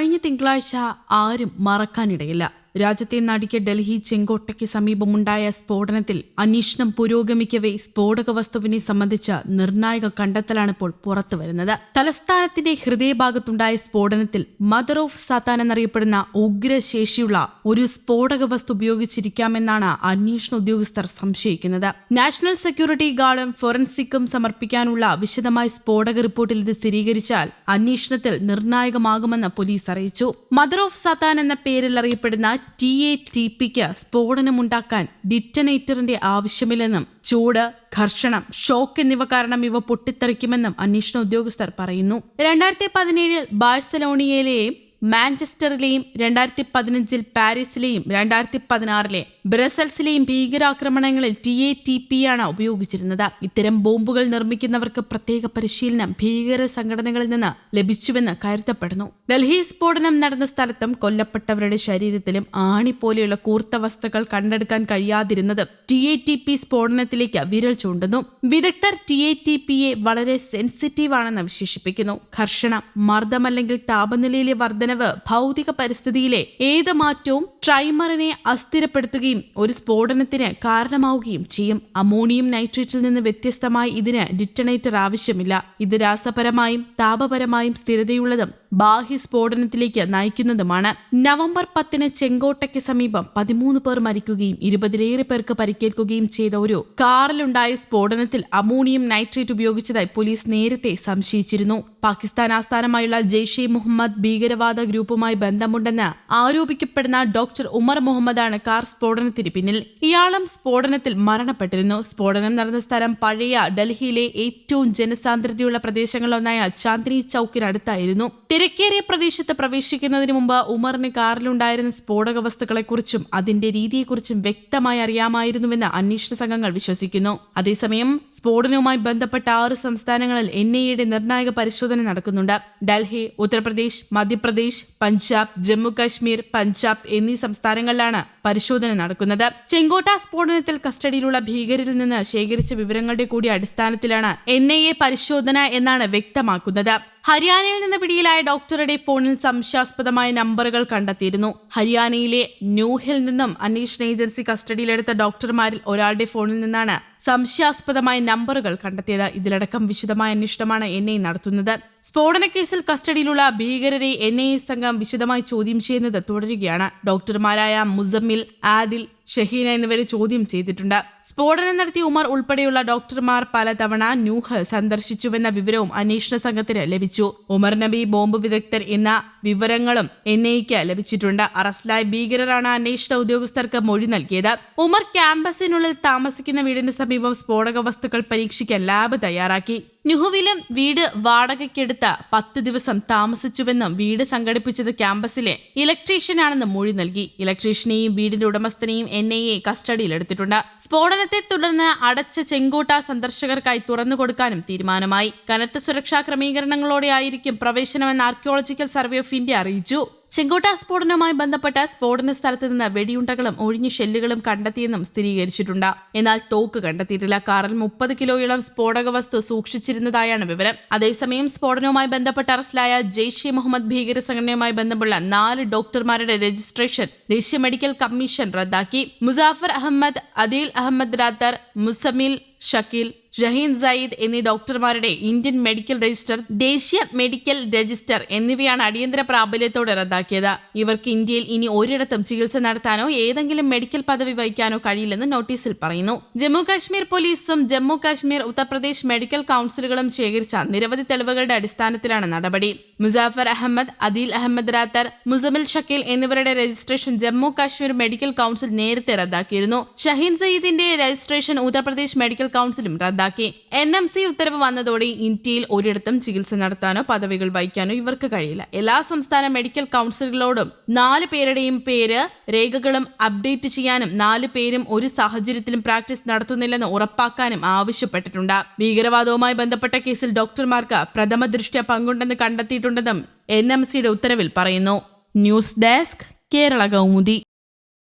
കഴിഞ്ഞ തിങ്കളാഴ്ച ആരും മറക്കാനിടയില്ല രാജ്യത്തെ നടിക്ക് ഡൽഹി ചെങ്കോട്ടയ്ക്ക് സമീപമുണ്ടായ സ്ഫോടനത്തിൽ അന്വേഷണം പുരോഗമിക്കവേ സ്ഫോടക വസ്തുവിനെ സംബന്ധിച്ച നിർണായക കണ്ടെത്തലാണ് ഇപ്പോൾ പുറത്തുവരുന്നത് തലസ്ഥാനത്തിന്റെ ഹൃദയഭാഗത്തുണ്ടായ സ്ഫോടനത്തിൽ മദർ ഓഫ് സാത്താൻ എന്നറിയപ്പെടുന്ന ഉഗ്രശേഷിയുള്ള ഒരു സ്ഫോടക വസ്തു ഉപയോഗിച്ചിരിക്കാമെന്നാണ് അന്വേഷണ ഉദ്യോഗസ്ഥർ സംശയിക്കുന്നത്. നാഷണൽ സെക്യൂരിറ്റി ഗാർഡും ഫോറൻസിക്കും സമർപ്പിക്കാനുള്ള വിശദമായ സ്ഫോടക റിപ്പോർട്ടിൽ ഇത് സ്ഥിരീകരിച്ചാൽ അന്വേഷണത്തിൽ നിർണായകമാകുമെന്ന് പോലീസ് അറിയിച്ചു. മദർ ഓഫ് സാത്താൻ എന്ന പേരിൽ അറിയപ്പെടുന്ന ടി എ ടി പിക്ക് സ്ഫോടനമുണ്ടാക്കാൻ ഡിറ്റനേറ്ററിന്റെ ആവശ്യമില്ലെന്നും ചൂട് ഘർഷണം ഷോക്ക് എന്നിവ കാരണം ഇവ പൊട്ടിത്തെറിക്കുമെന്നും അന്വേഷണ ഉദ്യോഗസ്ഥർ പറയുന്നു. രണ്ടായിരത്തി പതിനേഴിൽ ബാഴ്സലോണിയയിലെയും മാഞ്ചസ്റ്ററിലെയും രണ്ടായിരത്തി പതിനഞ്ചിൽ പാരീസിലെയും രണ്ടായിരത്തി പതിനാറിലെ ബ്രസൽസിലെയും ഭീകരാക്രമണങ്ങളിൽ ടി എ ടി പി ആണ് ഉപയോഗിച്ചിരുന്നത്. ഇത്തരം ബോംബുകൾ നിർമ്മിക്കുന്നവർക്ക് പ്രത്യേക പരിശീലനം ഭീകര സംഘടനകളിൽ നിന്ന് ലഭിച്ചുവെന്ന് കരുതപ്പെടുന്നു. ഡൽഹി സ്ഫോടനം നടന്ന സ്ഥലത്തും കൊല്ലപ്പെട്ടവരുടെ ശരീരത്തിലും ആണി പോലെയുള്ള കൂർത്ത വസ്തുക്കൾ കണ്ടെടുക്കാൻ കഴിയാതിരുന്നത് ടി എ ടി പി സ്ഫോടനത്തിലേക്ക് വിരൽ ചൂണ്ടുന്നു. വിദഗ്ധർ ടി എ ടി പിയെ വളരെ സെൻസിറ്റീവ് ആണെന്ന് വിശേഷിപ്പിക്കുന്നു. ഘർഷണം മർദ്ദം അല്ലെങ്കിൽ താപനിലയിലെ വർധനവ് ഭൗതിക പരിസ്ഥിതിയിലെ ഏത് മാറ്റവും ട്രൈമറിനെ അസ്ഥിരപ്പെടുത്തുകയും ഒരു സ്ഫോടനത്തിന് കാരണമാവുകയും ചെയ്യും. അമോണിയം നൈട്രേറ്റിൽ നിന്ന് വ്യത്യസ്തമായി ഇതിന് ഡിറ്റണേറ്റർ ആവശ്യമില്ല. ഇത് രാസപരമായും താപപരമായും സ്ഥിരതയുള്ളതും ബാഹ്യ സ്ഫോടനത്തിലേക്ക് നയിക്കുന്നതുമാണ്. നവംബർ പത്തിന് ചെങ്കോട്ടയ്ക്ക് സമീപം പതിമൂന്ന് പേർ മരിക്കുകയും ഇരുപതിലേറെ പേർക്ക് പരിക്കേൽക്കുകയും ചെയ്ത ഒരു കാറിലുണ്ടായ സ്ഫോടനത്തിൽ അമോണിയം നൈട്രേറ്റ് ഉപയോഗിച്ചതായി പോലീസ് നേരത്തെ സംശയിച്ചിരുന്നു. പാകിസ്ഥാൻ ആസ്ഥാനമായുള്ള ജെയ്ഷെ മുഹമ്മദ് ഭീകരവാദ ഗ്രൂപ്പുമായി ബന്ധമുണ്ടെന്ന് ആരോപിക്കപ്പെടുന്ന ഡോക്ടർ ഉമർ മുഹമ്മദാണ് കാർ സ്ഫോടനത്തിന് പിന്നിൽ. ഇയാളും സ്ഫോടനത്തിൽ മരണപ്പെട്ടിരുന്നു. സ്ഫോടനം നടന്ന സ്ഥലം പഴയ ഡൽഹിയിലെ ഏറ്റവും ജനസാന്ദ്രതയുള്ള പ്രദേശങ്ങളിലൊന്നായ ചാന്ദിനി ചൌക്കിനടുത്തായിരുന്നു. തിരക്കേറിയ പ്രദേശത്ത് പ്രവേശിക്കുന്നതിന് മുമ്പ് ഉമറിന് കാറിലുണ്ടായിരുന്ന സ്ഫോടക വസ്തുക്കളെക്കുറിച്ചും അതിന്റെ രീതിയെക്കുറിച്ചും വ്യക്തമായി അറിയാമായിരുന്നുവെന്ന് അന്വേഷണ സംഘങ്ങൾ വിശ്വസിക്കുന്നു. അതേസമയം സ്ഫോടനവുമായി ബന്ധപ്പെട്ട ആറ് സംസ്ഥാനങ്ങളിൽ എൻ ഐ എയുടെ നിർണായക പരിശോധന നടക്കുന്നുണ്ട്. ഡൽഹി ഉത്തർപ്രദേശ് മധ്യപ്രദേശ് പഞ്ചാബ് ജമ്മു കാശ്മീർ പഞ്ചാബ് എന്നീ സംസ്ഥാനങ്ങളിലാണ് പരിശോധന നടക്കുന്നത്. ചെങ്കോട്ട സ്ഫോടനത്തിൽ കസ്റ്റഡിയിലുള്ള ഭീകരിൽ നിന്ന് ശേഖരിച്ച വിവരങ്ങളുടെ കൂടി അടിസ്ഥാനത്തിലാണ് എൻ പരിശോധന എന്നാണ് വ്യക്തമാക്കുന്നത്. ഹരിയാനയിൽ നിന്ന് പിടിയിലായ ഡോക്ടറുടെ ഫോണിൽ സംശയാസ്പദമായ നമ്പറുകൾ കണ്ടെത്തിയിരുന്നു. ഹരിയാനയിലെ ന്യൂഹിൽ നിന്നും അന്വേഷണ ഏജൻസി കസ്റ്റഡിയിലെടുത്ത ഡോക്ടർമാരിൽ ഒരാളുടെ ഫോണിൽ നിന്നാണ് സംശയാസ്പദമായ നമ്പറുകൾ കണ്ടെത്തിയത്. ഇതിലടക്കം വിശദമായ അന്വേഷണമാണ് എൻ ഐ നടത്തുന്നത്. സ്ഫോടന കേസിൽ കസ്റ്റഡിയിലുള്ള ഭീകരരെ എൻ ഐ എ സംഘം വിശദമായി ചോദ്യം ചെയ്യുന്നത് തുടരുകയാണ്. ഡോക്ടർമാരായ മുസമ്മിൽ ആദിൽ ഷഹീന എന്നിവരെ ചോദ്യം ചെയ്തിട്ടുണ്ട്. സ്ഫോടനം നടത്തിയ ഉമർ ഉൾപ്പെടെയുള്ള ഡോക്ടർമാർ പലതവണ ന്യൂഹ് സന്ദർശിച്ചുവെന്ന വിവരവും അന്വേഷണ സംഘത്തിന് ലഭിച്ചു. ഉമർ നബി ബോംബ് വിദഗ്ധർ എന്ന വിവരങ്ങളും എൻ ഐക്ക് ലഭിച്ചിട്ടുണ്ട്. അറസ്റ്റിലായ ഭീകരരാണ് അന്വേഷണ ഉദ്യോഗസ്ഥർക്ക് മൊഴി നൽകിയത്. ഉമർ ക്യാമ്പസിനുള്ളിൽ താമസിക്കുന്ന വീടിന് സമീപം സ്ഫോടക വസ്തുക്കൾ പരീക്ഷിക്കാൻ ലാബ് തയ്യാറാക്കി. നുഹുവിലും വീട് വാടകയ്ക്കെടുത്ത പത്ത് ദിവസം താമസിച്ചുവെന്നും വീട് സംഘടിപ്പിച്ചത് ക്യാമ്പസിലെ ഇലക്ട്രീഷ്യനാണെന്നും മൊഴി നൽകി. ഇലക്ട്രീഷ്യനെയും വീടിന്റെ ഉടമസ്ഥനെയും എൻ ഐ എ കസ്റ്റഡിയിലെടുത്തിട്ടുണ്ട് സ്ഫോടനത്തെ തുടർന്ന് അടച്ച ചെങ്കോട്ട സന്ദർശകർക്കായി തുറന്നു കൊടുക്കാനും തീരുമാനമായി. കനത്ത സുരക്ഷാ ക്രമീകരണങ്ങളോടെയായിരിക്കും പ്രവേശനമെന്ന് ആർക്കിയോളജിക്കൽ സർവേ ഓഫ് ഇന്ത്യ അറിയിച്ചു. ചെങ്കോട്ട സ്ഫോടനവുമായി ബന്ധപ്പെട്ട സ്ഫോടന സ്ഥലത്ത് നിന്ന് വെടിയുണ്ടകളും ഒഴിഞ്ഞ ഷെല്ലുകളും കണ്ടെത്തിയെന്നും സ്ഥിരീകരിച്ചിട്ടുണ്ട്. എന്നാൽ തോക്ക് കണ്ടെത്തിയിട്ടില്ല. കാറിൽ മുപ്പത് കിലോയോളം സ്ഫോടക വസ്തു സൂക്ഷിച്ചിരുന്നതായാണ് വിവരം. അതേസമയം സ്ഫോടനവുമായി ബന്ധപ്പെട്ട് അറസ്റ്റിലായ ജെയ്ഷെ മുഹമ്മദ് ഭീകര സംഘടനയുമായി ബന്ധമുള്ള നാല് ഡോക്ടർമാരുടെ രജിസ്ട്രേഷൻ ദേശീയ മെഡിക്കൽ കമ്മീഷൻ റദ്ദാക്കി. മുസാഫർ അഹമ്മദ് അദീൽ അഹമ്മദ് റാത്തർ മുസമിൽ ഷക്കീൽ ജഹീൻ സയ്യിദ് എന്നീ ഡോക്ടർമാരുടെ ഇന്ത്യൻ മെഡിക്കൽ രജിസ്റ്റർ ദേശീയ മെഡിക്കൽ രജിസ്റ്റർ എന്നിവയാണ് അടിയന്തര പ്രാബല്യത്തോടെ റദ്ദാക്കിയത്. ഇവർക്ക് ഇന്ത്യയിൽ ഇനി ഒരിടത്തും ചികിത്സ നടത്താനോ ഏതെങ്കിലും മെഡിക്കൽ പദവി വഹിക്കാനോ കഴിയില്ലെന്ന് നോട്ടീസിൽ പറയുന്നു. ജമ്മു കാശ്മീർ പോലീസും ജമ്മു കാശ്മീർ ഉത്തർപ്രദേശ് മെഡിക്കൽ കൌൺസിലുകളും ശേഖരിച്ച നിരവധി തെളിവുകളുടെ അടിസ്ഥാനത്തിലാണ് നടപടി. മുസാഫർ അഹമ്മദ് അദീൽ അഹമ്മദ് റാത്തർ മുസമിൽ ഷക്കീൽ എന്നിവരുടെ registration Jammu Kashmir medical council നേരത്തെ റദ്ദാക്കിയിരുന്നു. ഷഹീൻ സയ്യിദിന്റെ രജിസ്ട്രേഷൻ ഉത്തർപ്രദേശ് മെഡിക്കൽ കൌൺസിലും റദ്ദാക്കി എൻ എം സി ഉത്തരവ് വന്നതോടെ ഇന്ത്യയിൽ ഒരിടത്തും ചികിത്സ നടത്താനോ പദവികൾ വഹിക്കാനോ ഇവർക്ക് കഴിയില്ല. എല്ലാ സംസ്ഥാന മെഡിക്കൽ കൗൺസിലുകളോടും നാല് പേരുടെയും പേര് രേഖകളും അപ്ഡേറ്റ് ചെയ്യാനും നാല് പേരും ഒരു സാഹചര്യത്തിലും പ്രാക്ടീസ് നടത്തുന്നില്ലെന്ന് ഉറപ്പാക്കാനും ആവശ്യപ്പെട്ടിട്ടുണ്ട്. ഭീകരവാദവുമായി ബന്ധപ്പെട്ട കേസിൽ ഡോക്ടർമാർക്ക് പ്രഥമ ദൃഷ്ട്യ പങ്കുണ്ടെന്ന് കണ്ടെത്തിയിട്ടുണ്ടെന്നും എൻ എം സിയുടെ ഉത്തരവിൽ പറയുന്നു. News desk Kerala Kaumudi.